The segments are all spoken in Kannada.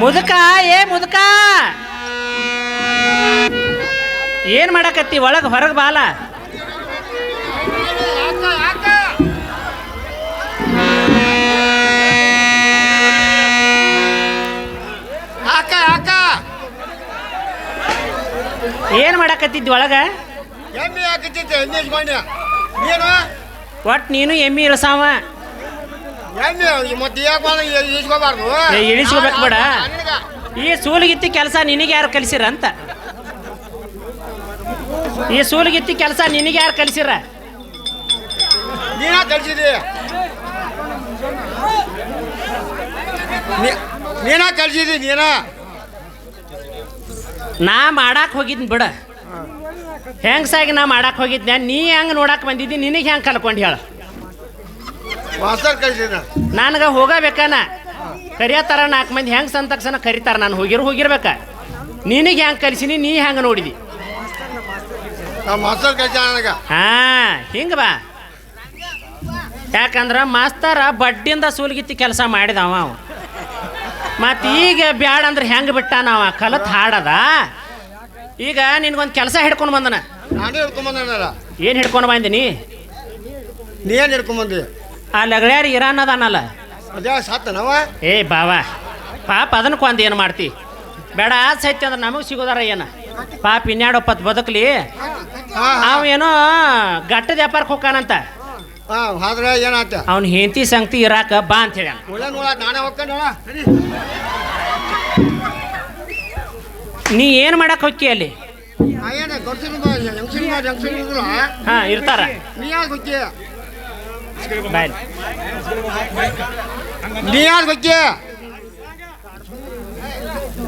ಮುದುಕ ಏ ಮುದುಕ. ಏನ್ ಮಾಡಕತ್ತಿ? ಒಳಗ ಹೊರಗೆ ಬಾಲ. ಏನ್ ಮಾಡಕತ್ತಿದ್ದಿ ಒಳಗ? ಒಟ್ ನೀನು ಎಮ್ಮಿ ಇಳಸಾವ ಮತ್ತೆ ಏ, ಇಳಿಸ್ಕೋಬೇಕು ಬೇಡ. ಈ ಸೂಲಗಿತ್ತಿ ಕೆಲಸ ನಿನಗೆ ಯಾರು ಕಲಿಸಿರ ಅಂತ? ಈ ಸೂಲಗಿತ್ತಿ ಕೆಲಸ ನಿನಗೆ ಯಾರು ಕಲಿಸಿರ? ನೀನ ಕಳ್ಸಿದಿ ನೀ- ನೀನ ಕಳ್ಸಿದಿ ನೀನ? ನಾ ಮಾಡಾಕ್ ಹೋಗಿದ್ನಿ ಬಿಡ. ಹೆಂಗ್ಸಾಗಿ ನಾ ಮಾಡಾಕ್ ಹೋಗಿದ್ನ? ನೀ ಹೆಂಗ್ ನೋಡಾಕ್ ಬಂದಿದ್ದಿ? ನಿನಗೆ ಹೆಂಗ್ ಕಲ್ಕೊಂಡು ಹೇಳ. ಮಾಸ್ತರ್ ಕಳ್ಸಿದ ನನಗೆ ಹೋಗಬೇಕನ? ಕರಿಯತ್ತಾರ ನಾಲ್ಕು ಮಂದಿ ಹೆಂಗ್ ಸಂದ ತಕ್ಷಣ ಕರಿತಾರ ನಾನು ಹೋಗಿರು ಹೋಗಿರ್ಬೇಕ. ನಿನಗೆ ಹೆಂಗ್ ಕಲಿಸಿನಿ ನೀ ಹೆಂಗ್ ನೋಡಿದಿ? ಮಾಸ್ತರ್ ನನಗ. ಹಾ ಹಿಂಗ ಬಾ. ಯಾಕಂದ್ರ ಮಾಸ್ತರ ಬಡ್ಡಿಂದ ಸೂಲ್ಗಿತ್ತಿ ಕೆಲಸ ಮಾಡಿದವ ಅವ. ಮತ್ತು ಈಗ ಬ್ಯಾಡ ಅಂದ್ರೆ ಹೆಂಗ್ ಬಿಟ್ಟ ನಾವ ಕಲತ್ ಹಾಡದ. ಈಗ ನಿನ್ಗೊಂದ್ ಕೆಲಸ ಹಿಡ್ಕೊಂಡು ಬಂದನ. ನಾನೇ ಹಿಡ್ಕೊಂಬಂದನಲ್ಲ ಏನ್ ಹಿಡ್ಕೊಂಡು ಬಂದಿನಿ? ನೀ ಏನ್ ಹಿಡ್ಕೊಂಬಂದಿ ಆ ಲಗಳ್ಯಾರ ಇರಾನ್ ಅದಾನಲ್ಲ. ಅದೇ ಸಾತನವ? ಏ ಬಾವಾ ಪಾಪ ಅದನ್ನ ಕೊಂದು ಏನು ಮಾಡ್ತಿ? ಬೇಡ ಸೈತ್ಯ ಅಂದ್ರೆ ನಮಗೆ ಸಿಗೋದಾರ ಏನ? ಪಾಪ ಇನ್ಯಾಡೊಪ್ಪತ್ ಬದುಕ್ಲಿ? ಹಾ ಅವ ಏನೋ ಗಟ್ಟದ ವ್ಯಾಪಾರಕ್ಕೆ ಹೋಗ್ಕಾನಂತ. ಆದ್ರೆ ಏನಾತ? ಅವ್ನ ಹೆಂಡತಿ ಸಂಗತಿ ಇರಾಕ ಬಾ ಅಂತ ಹೇಳ ನಾನೇ ನೀ ಏನು ಮಾಡಕ್ಕೆ ಹೋಕ್ಕಿ ಅಲ್ಲಿ? ಹಾಂ ಇರ್ತಾರ. ನೀ ಯಾಕೆ ಬಾಯ್ ನೀ ಯಾರು ಬಗ್ಗೆ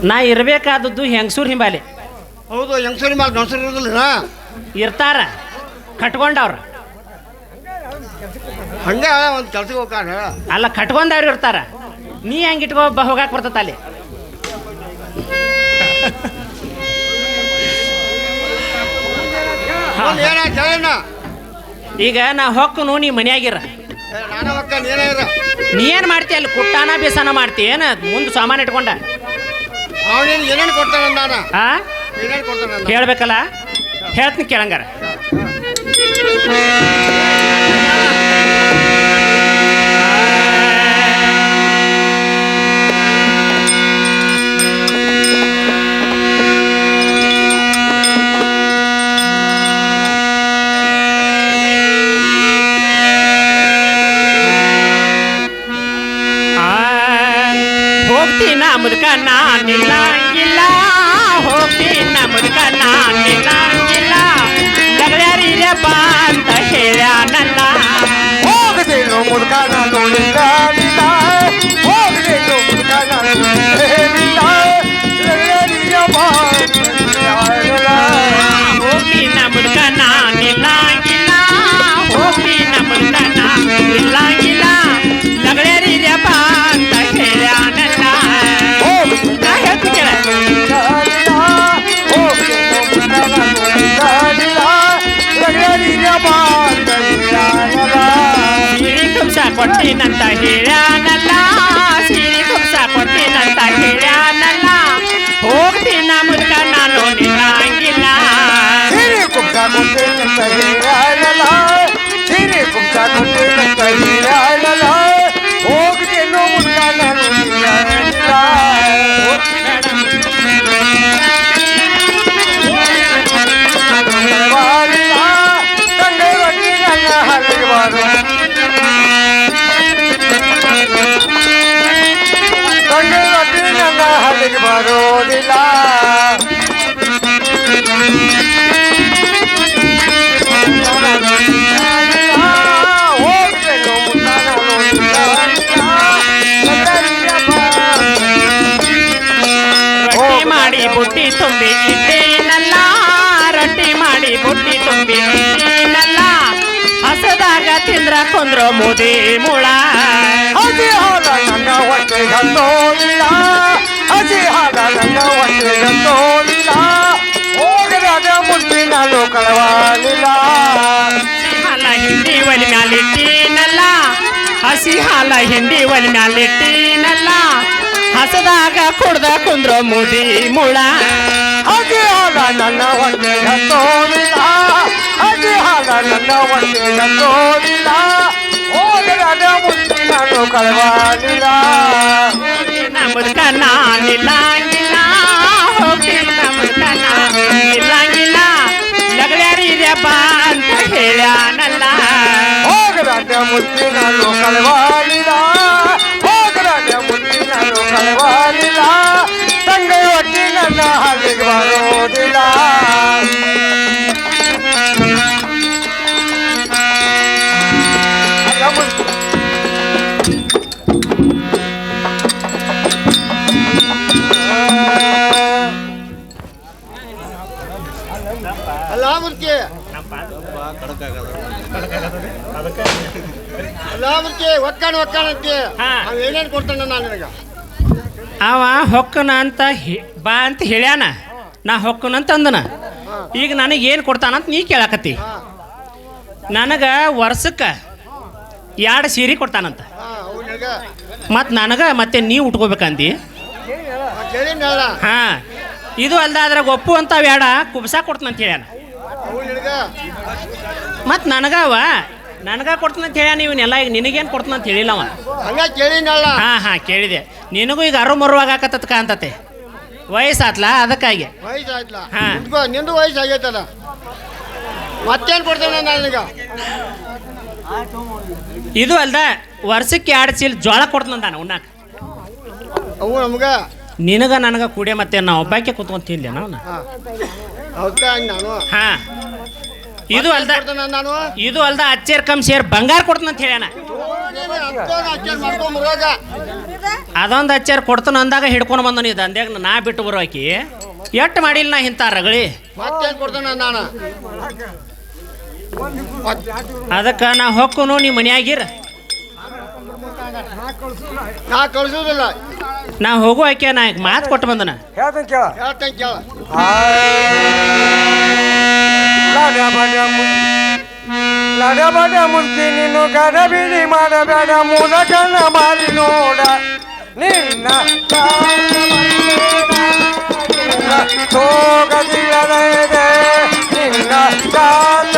ನಾ ಇರಬೇಕಾದದ್ದು ಹೆಂಗಸೂರ್ ಹಿಂಬಾಲಿ. ಹೌದು ಹೆಂಗಸೂರ್ ಮೇಲೆ ಗಂಡಸರು ಇರೋದಿಲ್ಲ ಇರ್ತಾರ ಕಟ್ಕೊಂಡವ್ರ. ಹಂಗೆ ಒಂದು ಕೆಲ್ಸಕ್ಕೆ ಹೋಗ್ತಾರೆ ಅಲ್ಲ ಕಟ್ಕೊಂಡವ್ರು ಇರ್ತಾರ. ನೀ ಹೆಂಗೆ ಇಟ್ಕೋ ಬ ಹೋಗಾಕ್ ಬರ್ತತ ಅಲ್ಲಿ? ಏನಾಯ್ತು ಹೇಳಣ್ಣ ಈಗ ನಾ ಹೊಕ್ಕನು ನೀ ಮನ್ಯಾಗಿರ. ನೀ ಏನ್ ಮಾಡ್ತಿ ಅಲ್ಲಿ ಕುಟ್ಟಾನ ಬೇಸನ ಮಾಡ್ತಿ? ಏನ ಮುಂದ್ ಸಾಮಾನ್ ಇಟ್ಕೊಂಡ? ಆ? ಹೇಳ್ಬೇಕಲ್ಲ? ಹೇಳ್ತೀನಿ ಕೇಳಂಗಾರ. ಮುದುಕ ನಾನಿಲ್ಲ ಇಲ್ಲ ಹೋಗ್ತೀನ ಮುದುಕ ನಾನಿಲ್ಲ ಇಲ್ಲ ಲಗಳ್ಯಾರಿರಪ್ಪ ತಿಂದ್ರ ಮೋದಿ ಮುಳ. ಹಸಿ ಹಾಲ ನನ್ನ ಹೊಟ್ಟೆ ಹತ್ತೋದಿಲ್ಲ ಹಸಿ ಹಾಲ ನನ್ನ ಹೊಟ್ಟೆ ಹತ್ತೋದಿಲ್ಲ ಹೋಗದಾದ ಮುಂದಿನ ಲೋಕವಾಗಿಲ್ಲ ಹಾಲ ಹಿಂದಿ ಒಲಿ ಮ್ಯಾಲಿಟ್ಟೀನಲ್ಲ ಹಸಿ ಹಾಲ ಹಿಂಡಿ ಒಲಿ ಮ್ಯಾಲಿಟ್ಟೀನಲ್ಲ ಹಸದಾಗ ಕುಡ್ದ ಕುಂದ್ರ ಮುದಿ ಮುಳ. ಅಜಿ ಹಾಲ ನನ್ನ ಹೊಟ್ಟೆಗ ತೋರಿಲ್ಲ ಅದೇ ಹಾಲ ನನ್ನ ಹೊಟ್ಟೆಗ ತೋರಿಲ್ಲ ಹೋಗದ ಮುಟ್ಟಿ ನಾನು ಕಳವಾಲಿಲ್ಲ ನಮ್ಮದ್ಕ ನಾನಿಲ್ಲಂಗಿಲ್ಲ ಹೋಗಿ ನಮ್ಮದ್ಕ ನಾನಿಲ್ಲಂಗಿಲ್ಲ ಲಗಳ್ಯಾರಿರ್ಯಪ್ಪ ಅಂತ ಹೇಳ್ಯಾನಲ್ಲ ಹೋಗದ ಮುಟ್ಟಿ ನಾನು ಕಳವಾಲಿಲ್ಲ ಹೋಗದ ಮುಟ್ಟಿ ನಾನು ಕಳವಾಲಿಲ್ಲ ತಂದೆ ಹೊಟ್ಟಿ ನನ್ನ ಹಾಲಿಗೆ ಬರೋದಿಲ್ಲ ಒಕ್ಕಾಣ ಹಾ. ಅವ್ ಏನೇನು ಕೊಡ್ತಾನ ನಾನು ನಿನಗ? ಅವ ಹೊಕ್ಕನ ಅಂತ ಹೆ- ಬಾ ಅಂತ ಹೇಳ್ಯಾನ. ನಾ ಹೊಕ್ಕನ ಅಂತ ಅಂದನ. ಈಗ ನನಗೆ ಏನು ಕೊಡ್ತಾನಂತ ನೀ ಕೇಳಾಕತ್ತಿ. ನನಗೆ ವರ್ಷಕ್ಕೆ ಎರಡು ಸೀರೆ ಕೊಡ್ತಾನಂತ. ಹಾ ಅವ್ ನಿನಗ? ಮತ್ತು ನನಗೆ ಮತ್ತೆ ನೀ ಉಟ್ಕೋಬೇಕಂದಿ. ಕೇಳಿನ ಹೇಳ ಹಾಂ. ಇದು ಅಲ್ದ ಅದ್ರಾಗ ಒಪ್ಪು ಅಂತ ಬೇಡ ಕುಬ್ಸ ಕೊಡ್ತಾನಂತ ಹೇಳ್ಯಾನ. ನಿನಗ? ಮತ್ತು ನನಗವ ನನಗ ಕೊಡ್ತಾನಂತ ಹೇಳ್ಯಾನ ಎಲ್ಲ ಈಗ ನಿನಗೇನು ಕೊಡ್ತಾನಂತ ಹೇಳಿಲ್ಲ ಅವ. ಹಂಗ ಕೇಳಿನಲ್ಲ. ಹಾ ಹಾಂ ಕೇಳಿದೆ. ನಿನಗೂ ಈಗ ಅರು ಮರುವಾಗ ಆಗಾಕತ್ತದ ಕಾಂತತೆ. ವಯಸ್ಸಾತ್ಲ ಅದಕ್ಕಾಗಿ. ವಯಸ್ಸು ಆಯ್ತಲ್ಲ ಹಾ. ನಿಂದು ವಯಸ್ಸು ಆಗೈತಲ್ಲ ಮತ್ತೇನು ಕೊಡ್ತಾನ ನಾನು ನಿನಗ? ಇದು ಅಲ್ದ ವರ್ಷಕ್ಕೆ ಎರಡು ಚೀಲ ಜೋಳ ಕೊಡ್ತಾನಂತಾನ ಉಣ್ಣಾಕ. ಅವು ನಮ್ಗ. ನಿನಗ ನನಗ ಕೂಡೆ ಮತ್ತೆ ನಾ ಒಬ್ಬಾಕೆ ಕುತ್ಕೊಂಡ್ ತಿನ್ಲೆ ನಾವು ಹಾ. ಹೌದಾ ನಾನು? ಹಾ. ಇದು ಅಲ್ದ ಕೊಡ್ತಾನ ನಾನು ಇದು ಅಲ್ದ ಅಚ್ಚೇರ್ ಕಮ್ ಸೇರ್ ಬಂಗಾರ ಕೊಡ್ತಾನಂತ ಹೇಳ್ಯಾನ. ಮಾಡ್ಕೊಂಡ್ ಬರೋಗ ಅದೊಂದು ಅಚ್ಚೇರ್ ಕೊಡ್ತಾನ ಅಂದಾಗ ಹಿಡ್ಕೊಂಡು ಬಂದ ನೀ ದಂದ್ಯಾಗ ನಾ ಬಿಟ್ಟು ಬರೋಕಿ ಎಟ್ ಮಾಡಿಲ್ಲ ನಾ ಇಂಥ ರಗಳಿ? ಮತ್ತೆ ಕೊಡ್ತಾನ ನಾನು ಅದಕ್ಕೆ ನಾ ಹೊಕ್ಕನು ನೀ ಮನ್ಯಾಗಿರ. ನಾ ಕಳ್ಸೋದಿಲ್ಲ. ನಾ ಹೋಗು ಆಕೆ ನಾ ಮಾತು ಕೊಟ್ಟು ಬಂದನ. ಹೇಳ್ತೇನೆ ಕೇಳ. ಹೇಳ್ತೇನೆ ಕೇಳ. ಲಡಬಡ ಮು- ಲಡಬಡ ಮುರ್ತಿ ನೀನು ಗಡಬಿಡಿ ಮಾಡಬೇಡ ಮೂಲಕನ ಮಾರಿ ನೋಡ ನಿನ್ನ ಸೋಗದಿಲ್ಲದೆ ನಿನ್ನ ಕಾಲ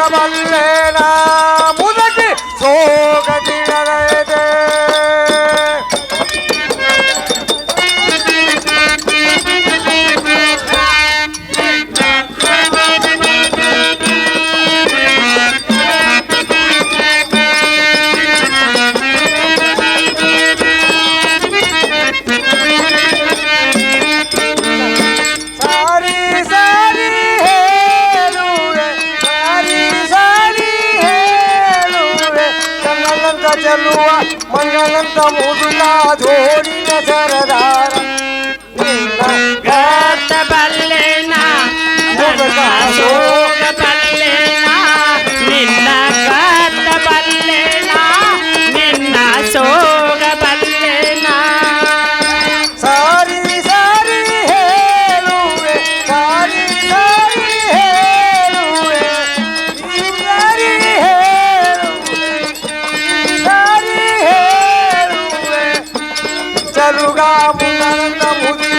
ಮುದಿ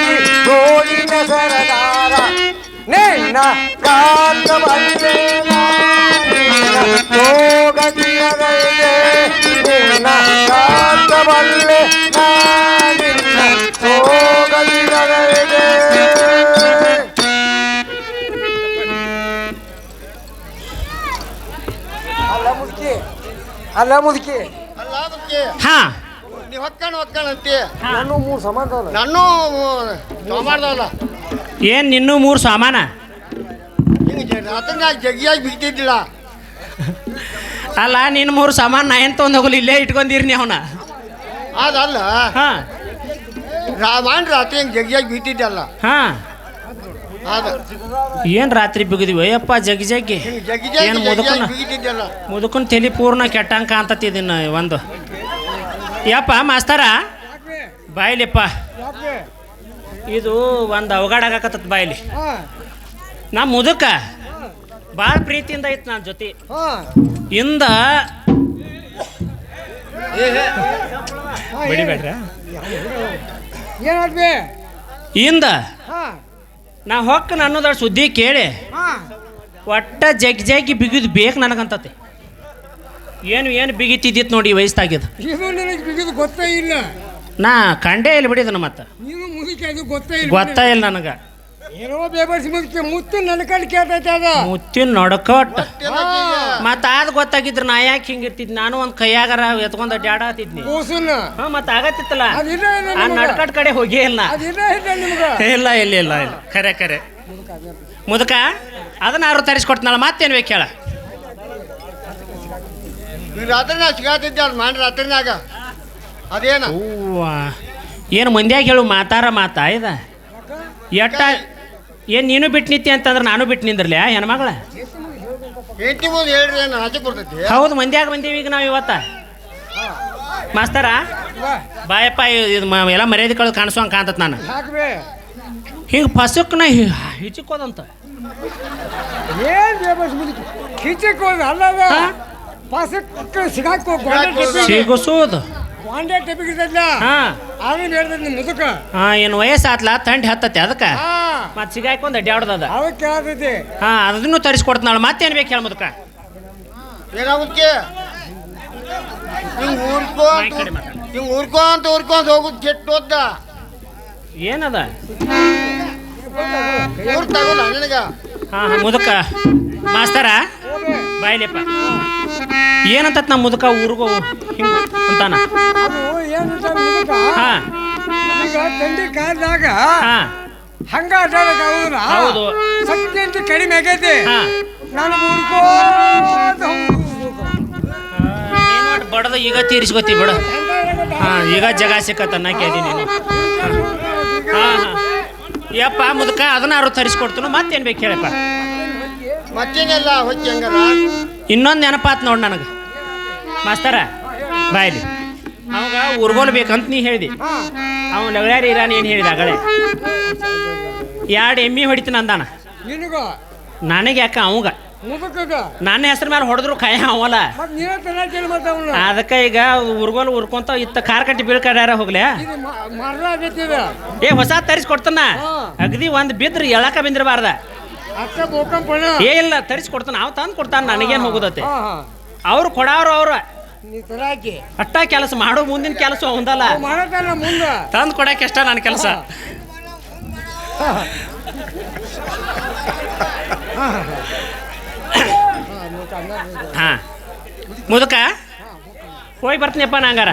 ತೋಳಿನ ಸರದಾರ ನಿನ್ನ ಕಾಂತ ಬಂದೇನ ಹೋಗದಿರದೆ ನಿನ್ನ ಕಾಂತ ಬಲ್ಲೆ ನಾ ನಿನ್ನ ಹೋಗದಿರದೆ ಅಲ್ಲ ಮುದುಕಿ ಅಲ್ಲ ಮುದುಕಿ ಅಲ್ಲ ಅದಕ್ಕೆ ಹಾ ನೀ ನಾನು ಮೂರು ಸಾಮಾನು. ನಾನು ಏನ್ ನಿನ್ನೂ ಮೂರು ಸಾಮಾನ? ಹಿಂಗೆ ಅದನ್ನ ಜಗ್ಗಿಯಾಗಿ ಬಿಟ್ಟಿದ್ದಿಲ್ಲ ಅಲ್ಲ ನಿನ್ನ ಮೂರು ಸಾಮಾನು ನಾ ಏನು ತೊಗೊಂಡು ಹೋಗಲಿ? ಇಲ್ಲೇ ಇಟ್ಕೊಂಡಿರಿ ನೀವು ಅವನ. ಅದಲ್ಲ ಹಾ. ರಾಮಾಯಣ ರಾತ್ರಿ ಹಿಂಗೆ ಜಗ್ಗಿಯಾಗಿ ಬಿಟ್ಟಿದ್ದಲ್ಲ ಹಾಂ. ಅದ ಏನ್ ರಾತ್ರಿ ಬಿಗಿದ್ವಿ? ಅಯ್ಯಪ್ಪ ಜಗ್ಗಿ ಜಗ್ಗಿ. ಜಗ್ಗಿ ಏನು ಮುದುಕನ ಬಿಟ್ಟಿದ್ದಲ್ಲ ಮುದುಕನ್ ತಲೆ ಪೂರ್ಣ ಕೆಟ್ಟಂಕ ಅಂತತಿದ್ದೀನಿ ಒಂದು. ಯಪ್ಪ ಮಾಸ್ತರ? ಬಾಯ್ಲಿಪ್ಪ. ಇದು ಒಂದು ಅವಘಡ ಆಗಾಕತ್ತದ ಬಾಯ್ಲಿ. ನಾ ಮುದುಕ. ಭಾಳ ಪ್ರೀತಿಯಿಂದ ಐತ್ ನನ್ನ ಜೊತೆ. ಇಂದ ಬಿಡಿಬೇಡ್ರ? ಇಂದ ನಾ ಹೊಕ್ಕ ಅನ್ನೋದ್ರ ಸುದ್ದಿ ಕೇಳಿ ಒಟ್ಟ ಜಗ್ ಜಗ್ಗಿ ಬಿಗಿದು ಬೇಕು ನನಗಂತತೆ. ಏನು ಏನು ಬಿಗಿತಿದ್ದಿತ್ತು ನೋಡಿ ವಯಸ್ಸಾಗಿದ್ದು ಇದು ನಿನಗೆ ಬಿಗಿದು ಗೊತ್ತೇ ಇಲ್ಲ. ನಾ ಕಂಡೇ ಇಲ್ಲ ಬಿಡಿದನ ಮತ್ತೆ. ನೀನು ಅದು ಗೊತ್ತೇ ಇಲ್ಲ ಗೊತ್ತೇ ಇಲ್ಲ ನನಗೆ. ಏನೋ ಬೇಬರ್ಸಿ ಮುದುಕಿ ಮುತ್ತು ನನ್ನ ಕಡೆ ಕೇಳ್ತೈತೆ ಅದ. ಮುತ್ತಿನ ನಡ್ಕೊಟ್? ಮತ್ತೆ ಅದು ಗೊತ್ತಾಗಿದ್ರೆ ನಾ ಯಾಕೆ ಹಿಂಗಿರ್ತಿದ್ ನಾನು ಒಂದು ಕೈಯಾಗರ ಎತ್ಕೊಂಡು ಅಡ್ಡಾಡತ್ತಿದ್ನಿ ಕೂಸುನ. ಹಾ ಮತ್ತೆ ಆಗತ್ತಿತ್ತಲ್ಲ? ಅದಿಲ್ಲ ಇಲ್ಲ ಆ. ನಡ್ಕಟ್ ಕಡೆ ಹೋಗೇ ಇಲ್ಲ. ಅದಿಲ್ಲ ಇಲ್ಲ ನಿಮ್ಗೆ. ಇಲ್ಲ ಇಲ್ಲ ಇಲ್ಲ ಇಲ್ಲ. ಖರೆ ಖರೆ ಮುದುಕ ಅದನ್ನ ಯಾರು ತರಿಸ್ಕೊಡ್ತಾನಲ್ಲ ಮತ್ತೇನು ಬೇಕು ಹೇಳ? ನೀನ್ ರಾತ್ರಿನಾಗ ಸಿಗಾತಿದ್ದೆ ಅದು ಮಾಡಿ ರಾತ್ರಿನಾಗ. ಅದೇನ? ಅವ್ವ ಏನು ಮಂದ್ಯಾಗ ಹೇಳು ಮಾತಾರ ಮಾತಾ ಇದ? ಎಟ್ಟ ಏನು ನೀನು ಬಿಟ್ಟು ನಿತ್ತಿ ಅಂತಂದ್ರೆ ನಾನು ಬಿಟ್ಟು ನಿಂದ್ರಲ್ಯ ಹೆಣ್ಮಗಳ? ಹೆಂಡತಿ ಮುಂದೆ ಹೇಳ್ರಿ ಏನು ಆಚೆ ಕೊಡ್ತೈತಿ? ಹೌದು ಮಂದ್ಯಾಗ ಬಂದೀವಿ ಈಗ ನಾವು ಇವತ್ತ. ಮಾಸ್ತರ ಬಾಯಪ್ಪ ಇ- ಇದು ಮ- ಎಲ್ಲ ಮರ್ಯಾದೆ ಕಳೆದು ಕಾಣಿಸೋಂಗೆ ಕಾಣ್ತತ್ ನಾನು. ಹಾಕ್ಬೇ ಹಿಂಗೆ ಫಸಕ್ನ ಹಿಚಕೋದಂತ ಏನು ಬೇಬರ್ಸಿ ಮುದುಕಿ ಹೋದ ಅಲ್ಲ ಪಾಸಕ್ಕೆ ಸಿಗಾಕೋ ಗೊಂಡೆ ಟೆಪಿಗೆ ಸಿಗುಸೋದು. ಗೊಂಡೆ ಹಾ. ಅದನ್ನ ಹೇಳ್ತೈತಿ ನಿಮ್ ಮುದುಕ. ಹಾ ಏನು ವಯಸ್ಸಾತ್ಲ? ತಂಡಿ ಹತ್ತತ್ತೆ ಅದಕ್ಕೆ? ಹಾ. ಮತ್ತೆ ಅಡ್ಡಾಡ್ದದ ಅವಕ್ಕೆ ಕೇಳ್ತೈತಿ ಹಾ ಅದನ್ನು ತರಿಸ್ಕೊಡ್ತಾಳ ಮತ್ತೇನು ಬೇಕು ಹೇಳ ಮುದಕ? ಏನಾಗುತ್ತೆ ಹಿಂಗೆ ಊರ್ಕೊಂತ ಹಿಂಗೆ ಮಾತಾಡು. ಹಿಂಗ್ ಊರ್ಕೊಂತ ಹೋಗುದು ಕೆಟ್ಟ ಹೋದ ಏನದ? ಊರ್ ತಗೋಲ್ಲ ನಿನಗ. ಹಾ ಹಾ ಮುದಕ. ಮಾಸ್ತರ ಬಾಯ್ಲಿಪ್ಪ. ಏನಂತ ನಮ್ಮ ಮುದಕ ಊರಿಗೂ ಹಿಂಗ ಅಂತಾನ ಅದು ಹಾ. ಈಗ ಹಾ. ಹಂಗ ಹೌದು. ಅಂತ ಕಡಿಮೆ ಆಗೈತಿ. ಹಾ. ನಾನು ಊರ್ಕೋತ ನೀನ್ ನೋಡ್ ಬಡದ ಈಗ ತೀರಿಸ್ಕೊತಿ ಬಿಡು. ಹಾ ಈಗ ಜಗ ಸಿಕ್ಕತ್ತ ನಾ ಕೇಳಿ ನೀನು. ಹಾ ಹಾ. ಯಪ್ಪ ಮುದುಕ ಅದನ್ನ ಯಾರು ತರಿಸ್ಕೊಡ್ತೀನೋ ಮತ್ತೇನು ಬೇಕು ಹೇಳಪ್ಪ? ಮತ್ತೇನೆಲ್ಲ ಹಂಗಾರ ಇನ್ನೊಂದು ನೆನಪಾತ್ ನೋಡ್ ನನಗೆ. ಮಾಸ್ತರ ಬಾಯ್ಲಿ ಅವಾಗ ಉರ್ಗೋಲ್ ಬೇಕಂತ ನೀ ಹೇಳ್ದಿ. ಅವ್ನು ಲಗ್ಳ್ಯಾರ ಇರಾನ್ ಏನು ಹೇಳಿದ ಗಳೆ ಎರಡು ಎಮ್ಮಿ ಹೊಡಿತೀನಿ ಅಂದಾನ ನಿನಗ? ಯಾಕ ಅವಂಗ? ನನ್ನ ಹೆಸರು ಮೇಲೆ ಹೊಡೆದ್ರು ಕೈ ಅವಲ್ಲ. ಅದಕ್ಕೆ ಈಗ ಉರ್ಗೋಲ್ ಉರ್ಕೊಂತ ಇತ್ತ ಕಾರ್ ಕಟ್ಟಿ ಬೀಳ್ಕಡ್ಯಾರ ಹೋಗ್ಲೆ. ಏ ಹೊಸ ತರಿಸ್ಕೊಡ್ತಾನ? ಕೊಡ್ತಾನ ಅಗದಿ ಒಂದು ಬಿದ್ರೆ ಎಳಕ ಬಿಂದಿರಬಾರ್ದ. ಏ ಇಲ್ಲ ತರಿಸ್ಕೊಡ್ತಾನ ಅವ ತಂದು ಕೊಡ್ತಾನ ನನಗೇನು ಹೋಗುದತ್ತೆ? ಅವ್ರು ಕೊಡವ್ರು ಅವ್ರ. ಅಟ್ಟ ಕೆಲಸ ಮಾಡೋ ಮುಂದಿನ ಕೆಲಸ ಒಂದಲ್ಲ. ತಂದು ಕೊಡಕ್ಕೆ ಇಷ್ಟ ನನ್ನ ಕೆಲಸ. ಹಾ. ಮುದುಕ ಹೋಗಿ ಬರ್ತೀನಪ್ಪ ನಂಗಾರ.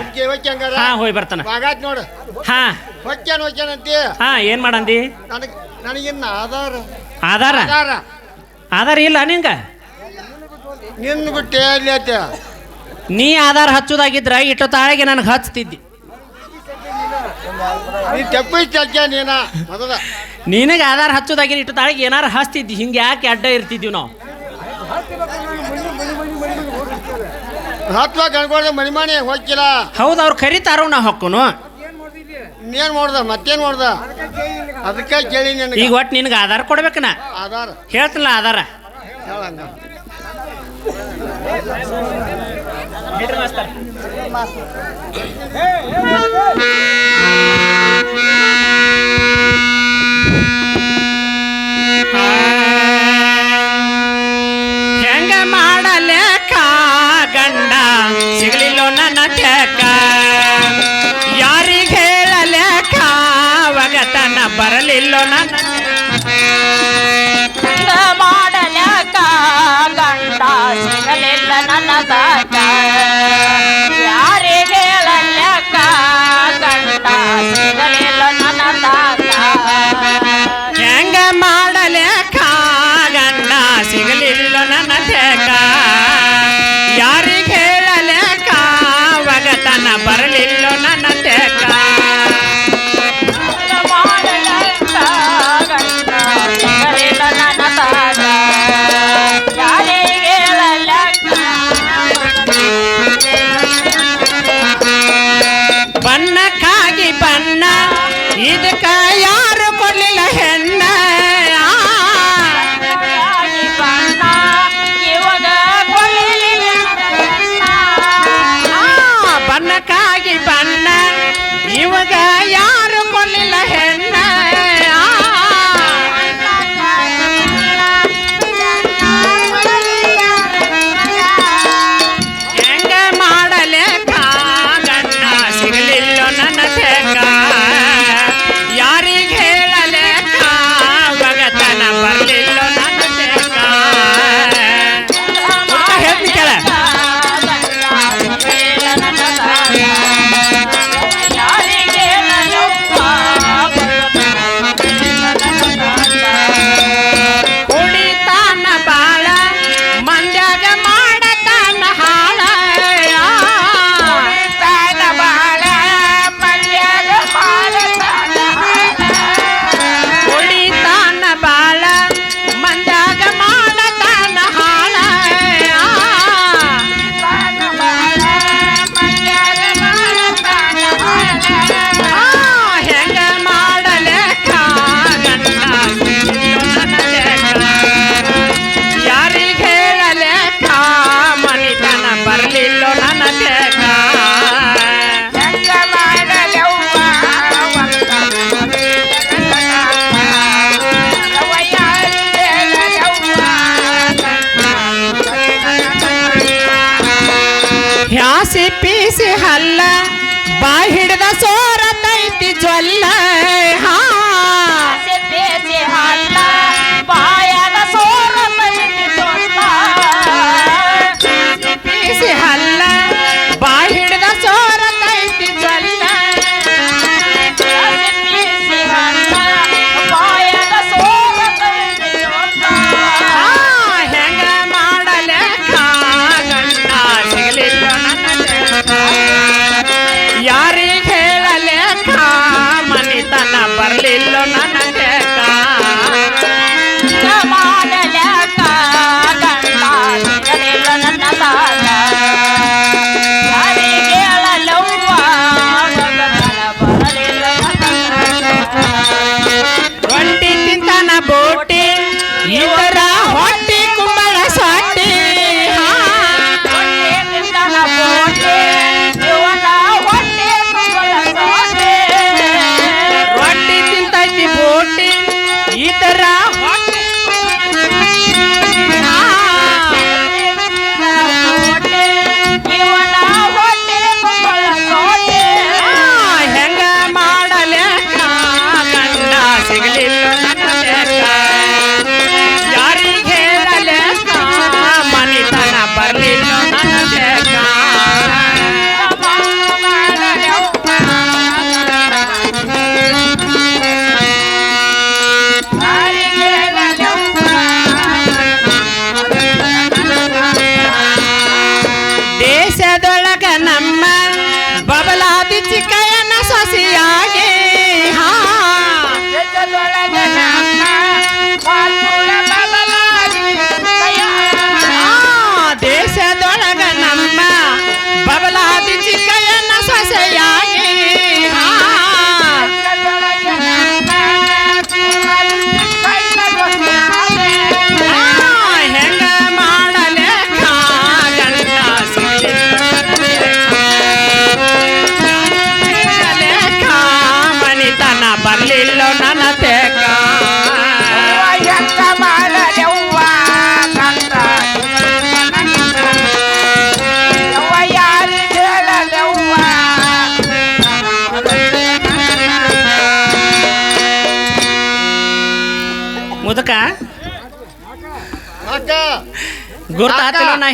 ಹಾ ಹೋಗಿ ಬರ್ತಾನ. ಆಗಾತ್ ನೋಡು. ಹಾ. ಹೊಚ್ಚಾನ ಹೊಚ್ಚಾನಂತಿ ಹಾ ಏನ್ ಮಾಡಂದಿ? ನನಗ್ ನನಗಿನ್ನ ಆಧಾರ. ಆಧಾರ? ಆಧಾರ. ಆಧಾರ ಇಲ್ಲ ನಿಂಗ? ನಿನ್ನ ಬಿಟ್ಟೆ ನೀ ಆಧಾರ ಹಚ್ಚೋದಾಗಿದ್ರ ಇಟ್ಟು ತಾಳಿಗೆ ನನಗೆ ಹಚ್ತಿದ್ದಿ. ನೀ ತಪ್ಪಿಸ್ ಚಲ್ಚ ನೀನ ಮೊದಲ. ನಿನಗೆ ಆಧಾರ ಇಟ್ಟು ತಾಳಿಗೆ ಏನಾರು ಹಚ್ತಿದ್ದಿ ಹಿಂಗೆ ಯಾಕೆ ಅಡ್ಡ ಇರ್ತಿದ್ವಿ ನಾವು? ಹತ್ವ ಗಣಗೋಳ ಮಣಿಮಾಣಿ ಹೋಗಿಲ್ಲ ಹೌದು ಅವ್ರು ಕರಿತಾರೋ ನಾ ಹೊಕ್ಕನು. ಇನ್ನೇನ್ ಮಾಡ್ದ? ಮತ್ತೇನು ಮಾಡ್ದ? ಅದಕ್ಕೆ ಕೇಳಿ ನಿನಗೆ. ಈಗ ಒಟ್ಟು ನಿನಗೆ ಆಧಾರ ಕೊಡ್ಬೇಕನ? ಆಧಾರ. ಹೇಳ್ತಿಲ್ಲ ಆಧಾರ. ಹೇಳಂಗ. ಹೆಂಗ ನನ್ನ ತೆಕ್ಕ ಹಂಗ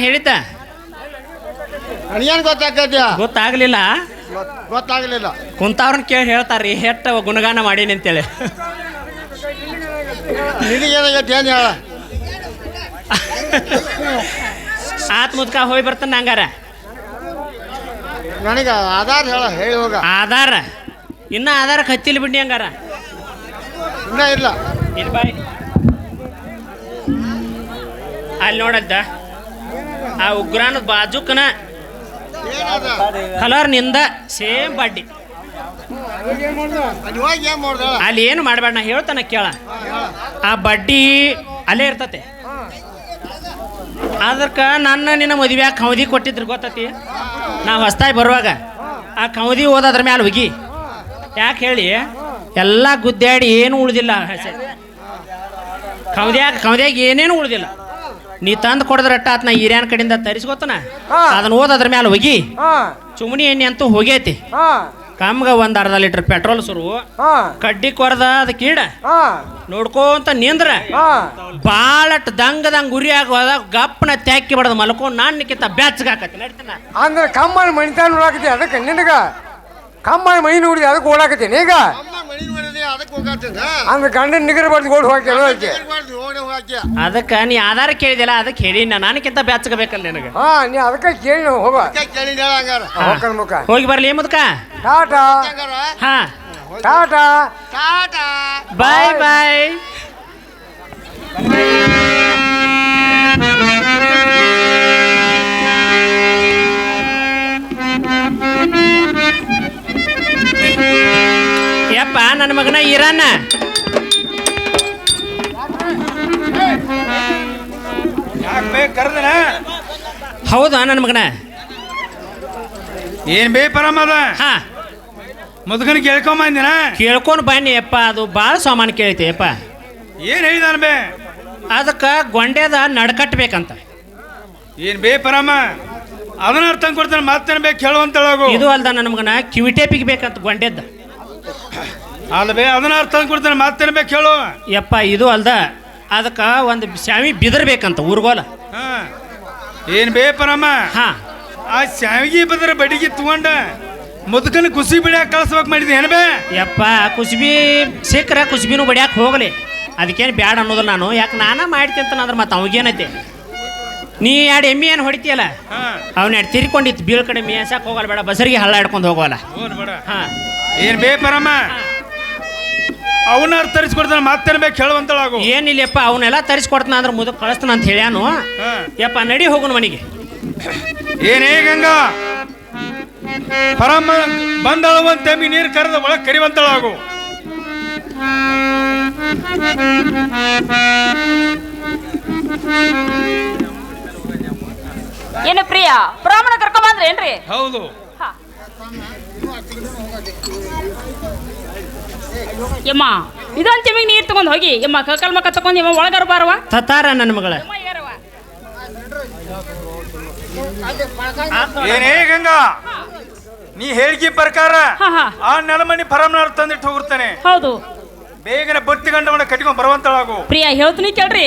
ಹೇಳಿದ್ದ? ನನಗೇನು ಗೊತ್ತಾಕತ್ಯ ಗೊತ್ತಾಗ್ಲಿಲ್ಲ. ಗೊತ್ತಾಗ್ಲಿಲ್ಲ. ಕುಂತವ್ರನ್ನ ಕೇಳಿ ಹೇಳ್ತಾರ್ರಿ ಹೆಟ್ಟ ಗುಣಗಾನ ಮಾಡೀನಿ ಅಂತೇಳಿ. ನಿನಗೇನಾಗತ್ತೆ ಏನು ಹೇಳ? ಆತ್ ಮುದ್ಕ ಹೋಗಿ ಬರ್ತಾನ ಹಂಗಾರ. ನನಗೆ ಆಧಾರ್ ಹೇಳ ಹೇಳಿ ಹೋಗ. ಆಧಾರ? ಇನ್ನ ಆಧಾರ ಹತ್ತಿಲ್ ಬಿಡಿ ಹಂಗಾರ. ಇನ್ನ ಇಲ್ಲ. ಇಲ್ಲಿ ಬಾಯ್. ಅಲ್ಲಿ ನೋಡದ್ದ. ಆ ಉಗ್ರಾಣದ ಬಾಜುಕನ ಕಲರ್ನಿಂದ ಸೇಮ್ ಬಡ್ಡಿ. ಅಲ್ಲಿ ಏನು ಮಾಡಬೇಡ ನಾ ಹೇಳ್ತಾನ ಕೇಳ. ಆ ಬಡ್ಡಿ ಅಲ್ಲೇ ಇರ್ತತೆ. ಅದಕ್ಕೆ ನನ್ನ ನಿನ್ನ ಮದುವೆ ಕೌದಿ ಕೊಟ್ಟಿದ್ರು ಗೊತ್ತತಿ? ನಾ ಹೊಸ್ತಾಗಿ ಬರುವಾಗ. ಆ ಕೌದಿ ಓದೋದ್ರ ಮ್ಯಾಲೆ ಹೋಗಿ. ಯಾಕೆ ಹೇಳಿ? ಎಲ್ಲ ಗುದ್ದಾಡಿ ಏನು ಉಳ್ದಿಲ್ಲ ಹಸೆ. ಕೌದ್ಯಾಗ ಕೌದ್ಯಾಗ ಏನೇನು ಉಳ್ದಿಲ್ಲ. ನೀ ತಂದು ಕೊಡದ್ರಟ್ಟ ಆತ್ ಹಿರಿಯನ್ ಕಡೆಯಿಂದ ತರಿಸ್ಕೊತನ? ಅದನ್ನ ಓದ್ ಓದೋದ್ರ ಮ್ಯಾಲ ಹೋಗಿ. ಚುಮಣಿ ಎಣ್ಣೆ ಅಂತೂ ಹೋಗೈತಿ. ಕಮ್ಗ ಒಂದ್ ಅರ್ಧ ಲೀಟರ್ ಪೆಟ್ರೋಲ್ ಸುರು. ಕಡ್ಡಿ ಕೊರ್ದ ಅದ ಕೀಡ. ನೋಡ್ಕೋಂತ ನಿಂದ್ರ. ಬಾಳಟ್ ದಂಗ ದಂಗ ಗುರಿ ಆಗೋದ ಗಪ್ಪನ ತ್ಯಾಕಿ ಬಡದ ಮಲ್ಕೋ ನಾನ್ಕಿಂತ ಬ್ಯಾಚ್ಗಾಕತಿ ನಡ್ತಾನ. ಅಂದ್ರೆ ಕಮ್ಮಲ್ ಮಣಿತಾನ ನೋಡಾಕತಿ ಅದಕ್ಕೆ ನಿನಗ. ಕಮ್ಮಲ್ ಮೈ ನೋಡಿದೆ ಅದಕ್ಕೆ ಓಡಾಕತ್ತೀನಿ. ಈಗ. ಅದಕ್ಕೆ ಹೋಗತ್ತದ ಅಂದ್ರೆ ಗಂಡನ ನಿಗರ್ ಬರ್ದು ಓಡಿ ಹೋಗಿ ಅದಕ್ಕೆ. ಓಡಿ ಹೋಗಾಕ್ಯ ಅದಕ್ಕೆ ನೀ ಆಧಾರ ಕೇಳಿದಿಲ್ಲ ಅದಕ್ಕೆ ಹೇಳಿ ನಾನಕ್ಕಿಂತ ಬೆಚ್ಚಗಬೇಕಲ್ಲ ನಿನಗೆ. ಹಾ ನೀ ಅದಕ್ಕೆ ಕೇಳಿ ಹೋಗ. ಕೇಳಿದ ಹೇಳ ಹಂಗಾರ ಹೋಗ್ಕನ್ ಮುಖ. ಹೋಗಿ ಬರ್ಲಿ ಮುದ್ಕ. ಟಾಟಾ. ಹಾ. ಟಾಟಾ. ಟಾಟಾ. ಬಾಯ್ ಬಾಯ್. ಯಪ್ಪ ನನ್ನ ಮಗನ ಇರಾನ ಹೌದಾ ನನ್ನ ಮಗನ? ಏನ್ ಬೇ ಪರಮದ ಹಾ. ಮುದುಕನ ಕೇಳ್ಕೊಂಬಂದಿನ ಕೇಳ್ಕೊಂಡು ಬನ್ನಿ ಯಪ್ಪ ಅದು ಭಾಳ ಸಾಮಾನು ಕೇಳ್ತೀಯಪ್ಪ ಏನ್ ಹೇಳಿದಾನ ಬೇ? ಅದಕ್ಕೆ ಗೊಂಡೆದ ನಡ್ಕಟ್ಬೇಕಂತ. ಏನ್ ಬೇ ಪರಮ? ಅದನ್ನ ಅರ್ಥ ಕೊಡ್ತಾನೆ ಮಾತೇನ್ ಬೇಕು ಹೇಳುವಂತಳಾಗು ಇದು ಅಲ್ದ ಮಗನ ಕಿವಿಟೇಪಿಗೆ ಬೇಕಂತ ಗೊಂಡೆದ್ದ ಅಲ್ಲ ಬೇ ಅದನ್ನ ಅರ್ಥ ಕೊಡ್ತಾನೆ ಮತ್ತೇನು ಬೇಕು ಹೇಳು. ಯಪ್ಪ ಇದು ಅಲ್ದ ಅದಕ್ಕೆ ಒಂದು ಶಾಮಿ ಬಿದರ್ಬೇಕಂತ ಊರ್ಗೋಲ. ಏನು ಏನ್ ಬೇ ಪರಮ್ಮ ಹಾ. ಆ ಶಾವಿಗೆ ಬದ್ರ ಬಡಿಗೆ ತಗೊಂಡ ಮುದುಕನ ಕುಸಿ ಬಿಡ್ಯಾಕ ಕಳ್ಸ್ಬೇಕು ಮಾಡಿದ್ದೆ ಏನ್ಬೇ ಯಪ್ಪ ಕುಸ್ಬಿ ಸಿಕ್ಕರ ಕುಸ್ಬಿನೂ ಬಡಿಯಾಕ ಹೋಗಲಿ. ಅದಕ್ಕೇನು ಬ್ಯಾಡ ಅನ್ನೋದಿಲ್ಲ ನಾನು. ಯಾಕೆ ನಾನ ಮಾಡ್ತೀನಿ ಅಂದ್ರೆ ಮತ್ತೆ ಅವಾಗೇನೈತೆ? ನೀ ಎರಡು ಎಮ್ಮಿ ಏನು ಹೊಡಿತೀಯಲ್ಲ? ಹಾ. ಅವ್ನ ಎರಡು ತಿರ್ಕೊಂಡಿತ್ತು ಬೀಳ್ ಕಡೆ ಹೋಗಲ್ಲ ಬೇಡ ಬಸರಿಗೆ ಹಳ್ಳ ಹಿಡ್ಕೊಂಡು ಹೋಗೋಲ್ಲ. ಹಾಂ. ಏನು ಬೇ ಅರ್ಥ ತರಿಸ್ಕೊಡ್ತಾನೆ ಮಾತೇನ್ ಬೇಕು ಹೇಳುವಂತಳಾಗು ಏನಿಲ್ಲಪ್ಪ ಅವನ್ನೆಲ್ಲ ತರಿಸ್ಕೊಡ್ತಾನ ಅಂದ್ರೆ ಮುದಕ್ ಕಳಿಸ್ತಾನ ಅಂತ ಹೇಳ್ಯಾನು. ಯಪ್ಪ ನಡಿ ಹೋಗುನು ಮನೆಗೆ. ಏನೇ ಗಂಗಾ. ಪರಮ ಬಂದಳವಂತೆ ತೆಮ್ಮಿ ನೀರು ಕರೆದ ಒಳಗೆ ಕರಿವಂತಳಾಗು ಏನು ಪ್ರಿಯ ಬ್ರಾಹ್ಮಣ ಕರ್ಕೊಂಬಂದ್ರೇನ್ರಿ ಹೌದು. ಹಾ. ಯಮ್ಮ ಇದೊಂದು ತಿಮಿಗೆ ನೀರು ತಗೊಂಡು ಹೋಗಿ. ಯಮ್ಮ ಕಕ್ಕಲ್ ಮಕ್ಕ ತಗೊಂಡು ಯಮ್ಮ ಒಳಗಾರ ಬಾರವ ತತಾರ ನನ್ನ ಮಗಳ. ಏನೇ ಗಂಗಾ? ನೀ ಹೇಳಿಕೆ ಪ್ರಕಾರ ಹಾ ಹಾ. ಆ ನೆಲಮಣಿ ಪರಮನಾರ್ ತಂದಿಟ್ಟು ಹೋಗಿರ್ತಾನೆ ಹೌದು. ಬೇಗನೆ ಬುತ್ತಿ ಗಂಡ ಮನೆ ಕಟ್ಕೊಂಡು ಬರುವಂತಳಾಗು. ಪ್ರಿಯ ಹೇಳ್ತೀನಿ ಕೇಳ್ರಿ.